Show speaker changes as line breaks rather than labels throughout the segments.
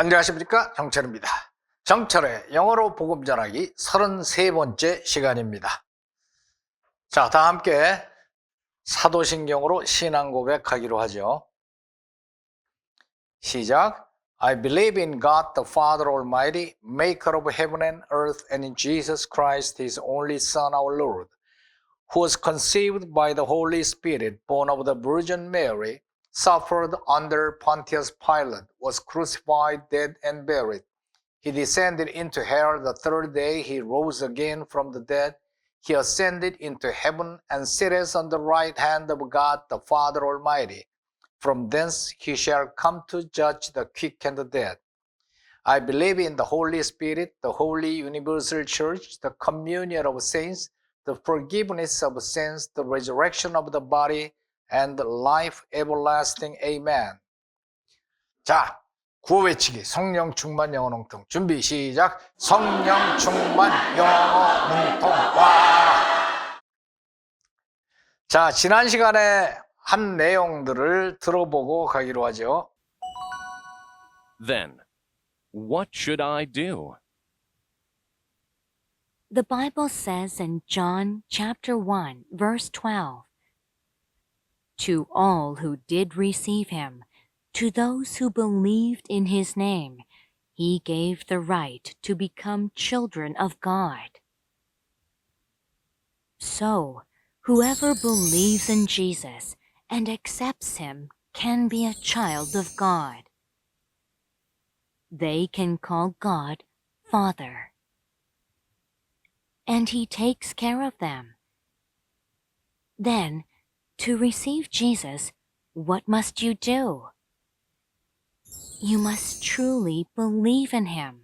안녕하십니까 정철입니다. 정철의 영어로 복음 전하기 33번째 시간입니다. 자, 다 함께 사도신경으로 신앙 고백하기로 하죠. 시작. I believe in God the Father Almighty, maker of heaven and earth, and in Jesus Christ, his only Son, our Lord, who was conceived by the Holy Spirit, born of the Virgin Mary, suffered under Pontius Pilate, was crucified, dead, and buried. He descended into hell. The third day he rose again from the dead. He ascended into heaven and sitteth on the right hand of God the Father Almighty. From thence he shall come to judge the quick and the dead. I believe in the Holy Spirit, the holy universal church, the communion of saints, the forgiveness of sins, the resurrection of the body, and life everlasting. Amen. 자, 구호 외치기 성령 충만 영어 농통 준비 시작 성령 충만 영어 농통 와. 자, 지난 시간에 한 내용들을 들어보고 가기로 하죠.
Then, what should I do?
The Bible says in John chapter 1, verse 12 To all who did receive him, to those who believed in his name, he gave the right to become children of God. So, whoever believes in Jesus and accepts him can be a child of God. They can call God Father and he takes care of them. Then, to receive Jesus, what must you do? You must truly believe in him.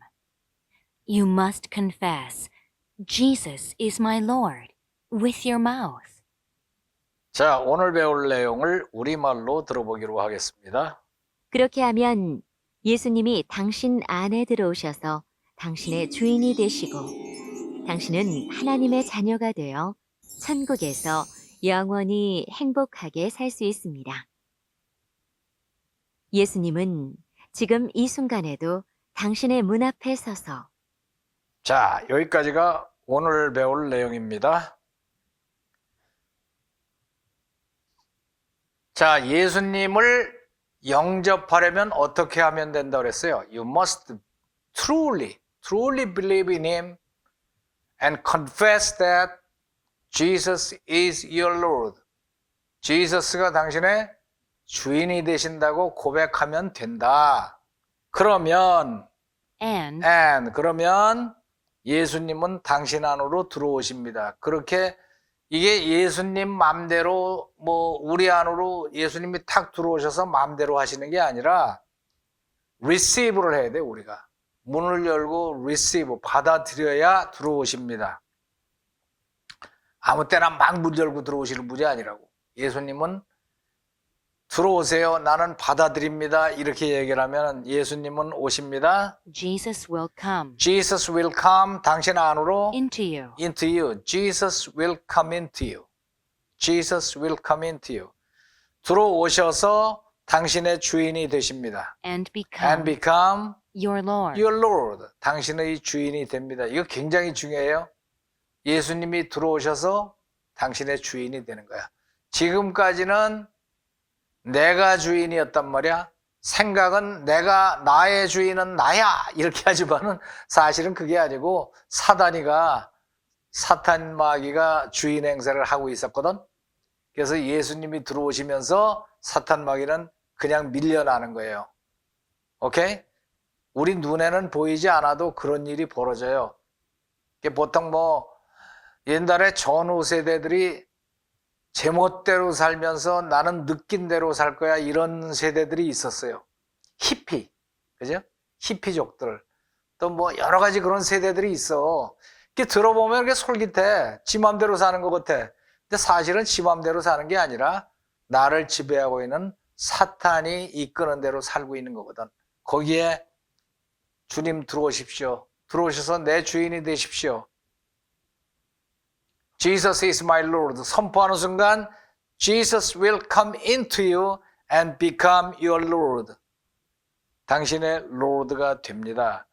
You must confess, Jesus is my Lord, with your mouth.
자, 오늘 배울 내용을 우리말로 들어보기로 하겠습니다.
그렇게 하면 예수님이 당신 안에 들어오셔서 당신의 주인이 되시고 당신은 하나님의 자녀가 되어 천국에서 영원히 행복하게 살 수 있습니다. 예수님은 지금 이 순간에도 당신의 문 앞에 서서
자, 여기까지가 오늘 배울 내용입니다. 자, 예수님을 영접하려면 어떻게 하면 된다 그랬어요? You must truly, truly believe in Him and confess that Jesus is your Lord. 지저스가 당신의 주인이 되신다고 고백하면 된다. 그러면
And
and 그러면 예수님은 당신 안으로 들어오십니다. 그렇게 이게 예수님 맘대로 뭐 우리 안으로 예수님이 탁 들어오셔서 맘대로 하시는 게 아니라 receive를 해야 돼 우리가 문을 열고 receive 받아들여야 들어오십니다. 아무 때나 막 문 열고 들어오시는 분이 아니라고 예수님은 들어오세요. 나는 받아들입니다. 이렇게 얘기를 하면 예수님은 오십니다.
Jesus will come
Jesus will come 당신 안으로
into you.
into you. Jesus will come into you. Jesus will come into you. 들어오셔서 당신의 주인이 되십니다.
And become
And become
your Lord.
your Lord. 당신의 주인이 됩니다. 이거 굉장히 중요해요. 예수님이 들어오셔서 당신의 주인이 되는 거야. 지금까지는 내가 주인이었단 말이야. 생각은 내가 나의 주인은 나야 이렇게 하지만은 사실은 그게 아니고 사단이가 사탄 마귀가 주인 행세를 하고 있었거든. 그래서 예수님이 들어오시면서 사탄 마귀는 그냥 밀려나는 거예요. 오케이? 우리 눈에는 보이지 않아도 그런 일이 벌어져요. 보통 뭐 옛날에 전후 세대들이 제멋대로 살면서 나는 느낀 대로 살 거야 이런 세대들이 있었어요. 히피, 그죠? 히피족들. 또 뭐 여러 가지 그런 세대들이 있어. 이렇게 들어보면 이렇게 솔깃해. 지 맘대로 사는 것 같아. 근데 사실은 지 맘대로 사는 게 아니라 나를 지배하고 있는 사탄이 이끄는 대로 살고 있는 거거든. 거기에 주님 들어오십시오. 들어오셔서 내 주인이 되십시오. Jesus is my Lord. 선포하는 순간 Jesus will come into you and become your Lord. 당신의 로드가 됩니다.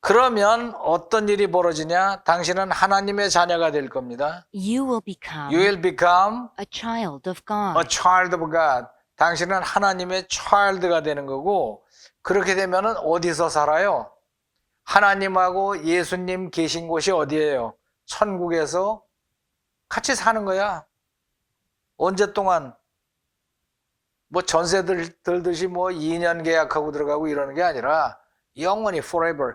그러면 어떤 일이 벌어지냐? 당신은 하나님의 자녀가 될 겁니다.
You will become
You will become
a child of
a
God.
child of God. 당신은 하나님의 child가 되는 거고 그렇게 되면은 어디서 살아요? 하나님하고 예수님 계신 곳이 어디예요? 천국에서 같이 사는 거야. 언제 동안 뭐 전세 들, 들듯이 뭐 2년 계약하고 들어가고 이러는 게 아니라 영원히 forever.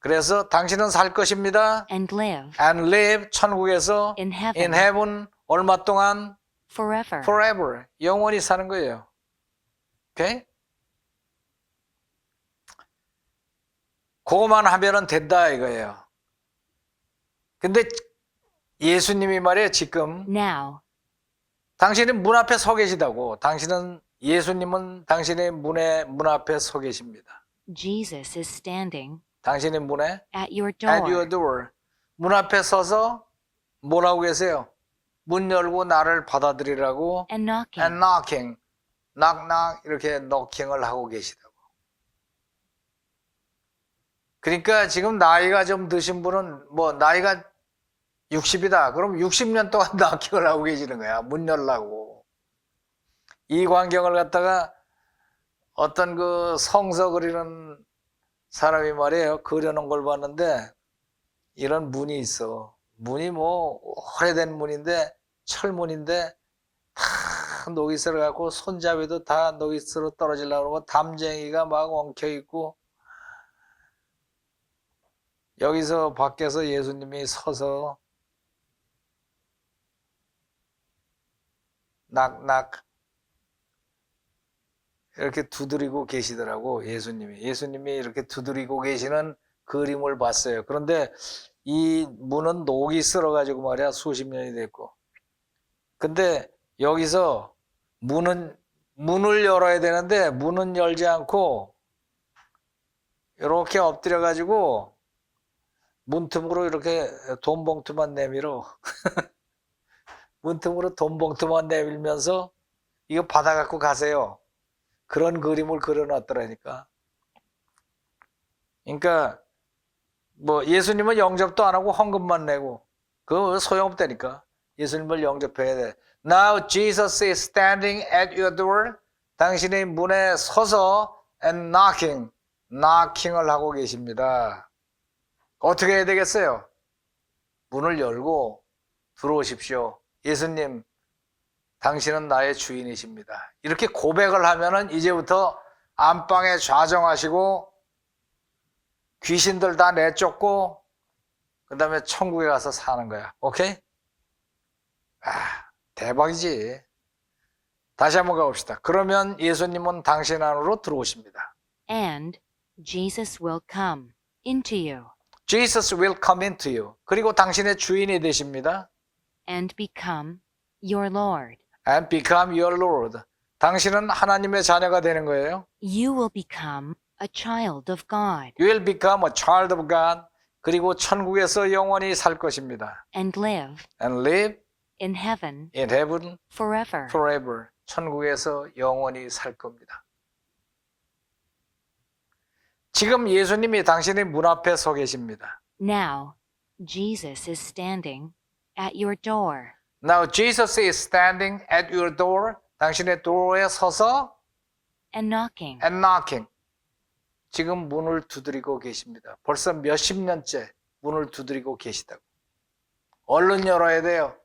그래서 당신은 살 것입니다.
And live
and live 천국에서
in heaven
in heaven 얼마 동안
forever.
forever 영원히 사는 거예요. 오케이? 그거만 하면은 된다 이거예요. 근데 예수님이 말이에요 지금
Now,
당신은 문 앞에 서 계시다고 당신은 예수님은 당신의 문에 문 앞에 서 계십니다.
Jesus is standing
당신의 문에
at your
at your
door
door 문 앞에 서서 뭐라고 계세요? 문 열고 나를 받아들이라고
and knocking.
and knocking, knock knock 이렇게 knocking을 하고 계시다고. 그러니까 지금 나이가 좀 드신 분은 뭐 나이가 60이다. 그럼 60년 동안 knocking을 하고 계시는 거야. 문 열라고. 이 광경을 갖다가 어떤 그 성서 그리는 사람이 말이에요. 그려놓은 걸 봤는데 이런 문이 있어. 문이 뭐 오래된 문인데 철문인데 다 노기스를 갖고 손잡이도 다 노기스로 떨어지려고 그러고 담쟁이가 막 엉켜 있고 여기서 밖에서 예수님이 서서 낙낙 이렇게 두드리고 계시더라고 예수님이. 예수님이 이렇게 두드리고 계시는 그림을 봤어요. 그런데 이 문은 녹이 쓸어 가지고 말이야 수십 년이 됐고. 근데 여기서 문은 문을 열어야 되는데 문은 열지 않고 이렇게 엎드려 가지고 문틈으로 이렇게 돈 봉투만 내밀어 문틈으로 돈 봉투만 내밀면서 이거 받아 갖고 가세요. 그런 그림을 그려놨더라니까. 그러니까 뭐 예수님은 영접도 안 하고 헌금만 내고 그거 소용없다니까. 예수님을 영접해야 돼. Now Jesus is standing at your door. 당신의 문에 서서 and knocking, knocking을 하고 계십니다. 어떻게 해야 되겠어요? 문을 열고 들어오십시오. 예수님, 당신은 나의 주인이십니다. 이렇게 고백을 하면은 이제부터 안방에 좌정하시고 귀신들 다 내쫓고 그 다음에 천국에 가서 사는 거야. 오케이? 아, 대박이지. 다시 한번 가봅시다. 그러면 예수님은 당신 안으로 들어오십니다.
And Jesus will come into you
Jesus will come into you. 그리고 당신의 주인이 되십니다.
And become your Lord.
And become your Lord. 당신은 하나님의 자녀가 되는 거예요.
You will become a child of God
You will become a child of God. 그리고 천국에서 영원히 살 것입니다.
and live
And live
in heaven
in heaven
forever.
forever. 천국에서 영원히 살 겁니다. 지금 예수님이 당신의 문 앞에 서 계십니다.
Now, Jesus is standing at your door
Now Jesus is standing at your door. 당신의 도어에 서서
and knocking.
and knocking. 지금 문을 두드리고 계십니다. 벌써 몇십 년째 문을 두드리고 계시다고. 얼른 열어야 돼요.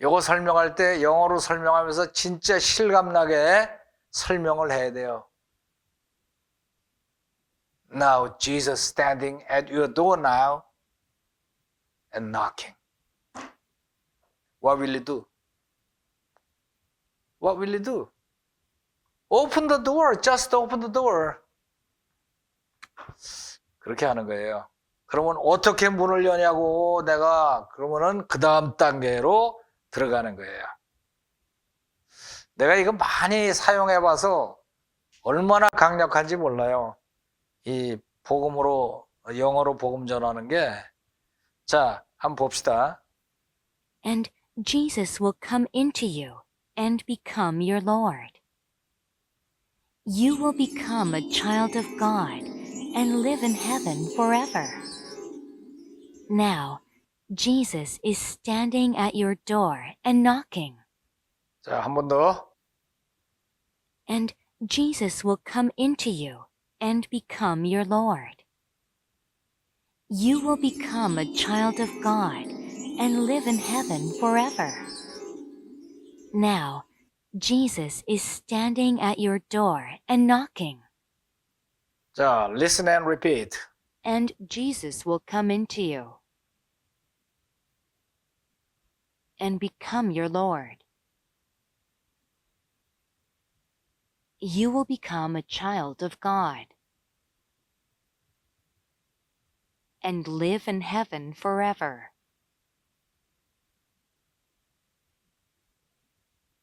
이거 설명할 때 영어로 설명하면서 진짜 실감나게 설명을 해야 돼요. Now Jesus standing at your door now and knocking. What will you do? What will you do? Open the door. Just open the door. 그렇게 하는 거예요. 그러면 어떻게 문을 여냐고 내가 그러면은 그 다음 단계로 들어가는 거예요. 내가 이거 많이 사용해 봐서 얼마나 강력한지 몰라요. 이 복음으로 영어로 복음 전하는 게 자, 한번 봅시다.
And Jesus will come into you and become your Lord. you will become a child of God and live in heaven forever. Now, Jesus is standing at your door and knocking,
자, 한 번 더.
and Jesus will come into you and become your Lord. You will become a child of God and live in heaven forever. Now, Jesus is standing at your door and knocking,
자, listen and repeat.
and Jesus will come into you and become your Lord. You will become a child of God and live in heaven forever.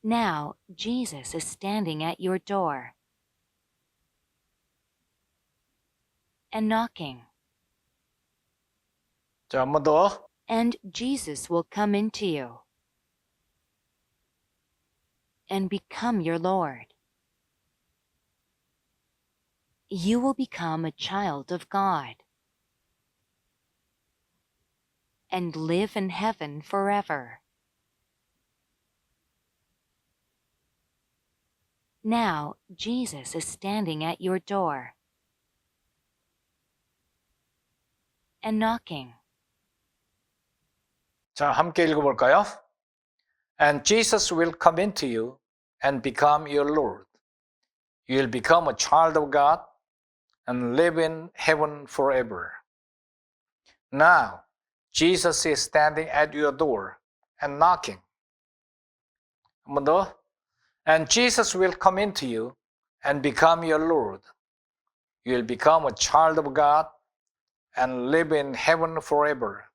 Now, Jesus is standing at your door and knocking,
자, 한 번 더.
and Jesus will come into you and become your Lord. You will become a child of God and live in heaven forever. Now, Jesus is standing at your door and knocking.
자, 함께 읽어볼까요? And Jesus will come into you and become your Lord. You will become a child of God and live in heaven forever. Now, Jesus is standing at your door and knocking. And Jesus will come into you and become your Lord. You'll become a child of God and live in heaven forever.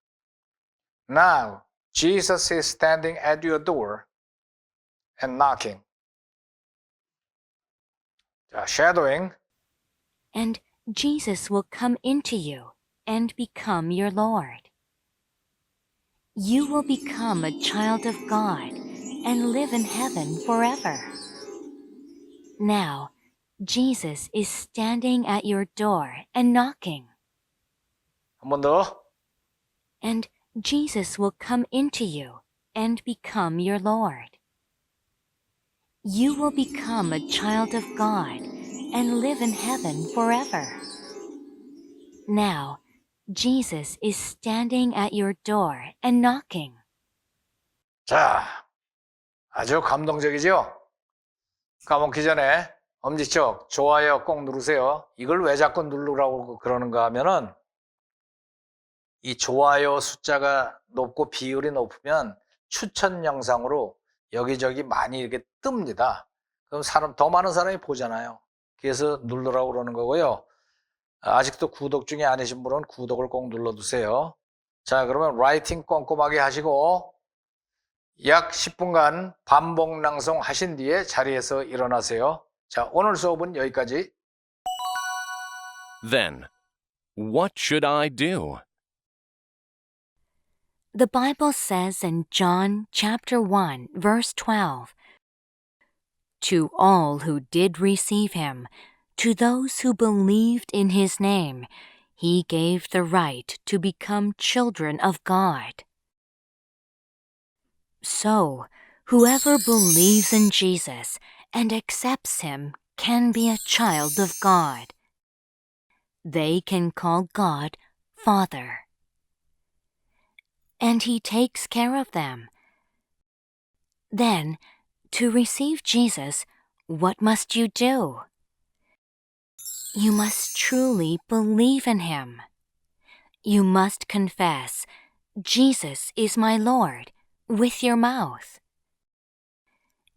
Now, Jesus is standing at your door and knocking. 자, shadowing.
And Jesus will come into you and become your Lord. You will become a child of God and live in heaven forever. Now, Jesus is standing at your door and knocking,
한 번 더.
and Jesus will come into you and become your Lord. You will become a child of God and live in heaven forever. Now, Jesus is standing at your door and knocking.
자, 아주 감동적이죠? 까먹기 전에 엄지척 좋아요 꼭 누르세요. 이걸 왜 자꾸 누르라고 그러는가 하면은 이 좋아요 숫자가 높고 비율이 높으면 추천 영상으로 여기저기 많이 이렇게 뜹니다. 그럼 사람 더 많은 사람이 보잖아요. 그래서 누르라고 그러는 거고요. 아직도 구독 중에 아니신 분은 구독을 꼭 눌러두세요. 자, 그러면 라이팅 꼼꼼하게 하시고 약 10분간 반복 낭송 하신 뒤에 자리에서 일어나세요. 자, 오늘 수업은 여기까지.
Then, what should I do?
The Bible says in John chapter 1 verse 12, To all who did receive him, to those who believed in his name, he gave the right to become children of God. So, whoever believes in Jesus and accepts him can be a child of God. They can call God Father and He takes care of them. Then, to receive Jesus, what must you do? You must truly believe in Him. You must confess, Jesus is my Lord, with your mouth.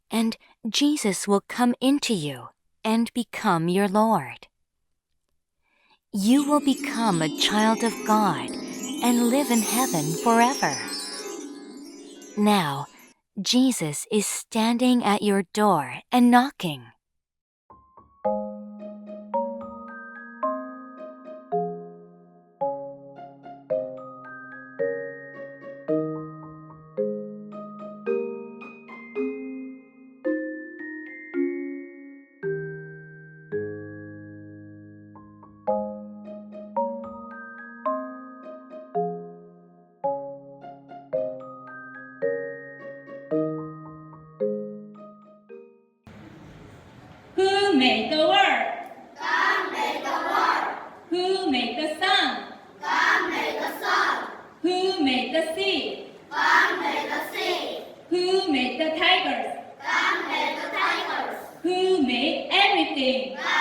And Jesus will come into you and become your Lord. You will become a child of God and live in heaven forever. Now, Jesus is standing at your door and knocking.
made the world? God made the world. Who made the sun? God made the sun. Who made the sea? God made the sea. Who made the tigers? God made the tigers. Who made everything? God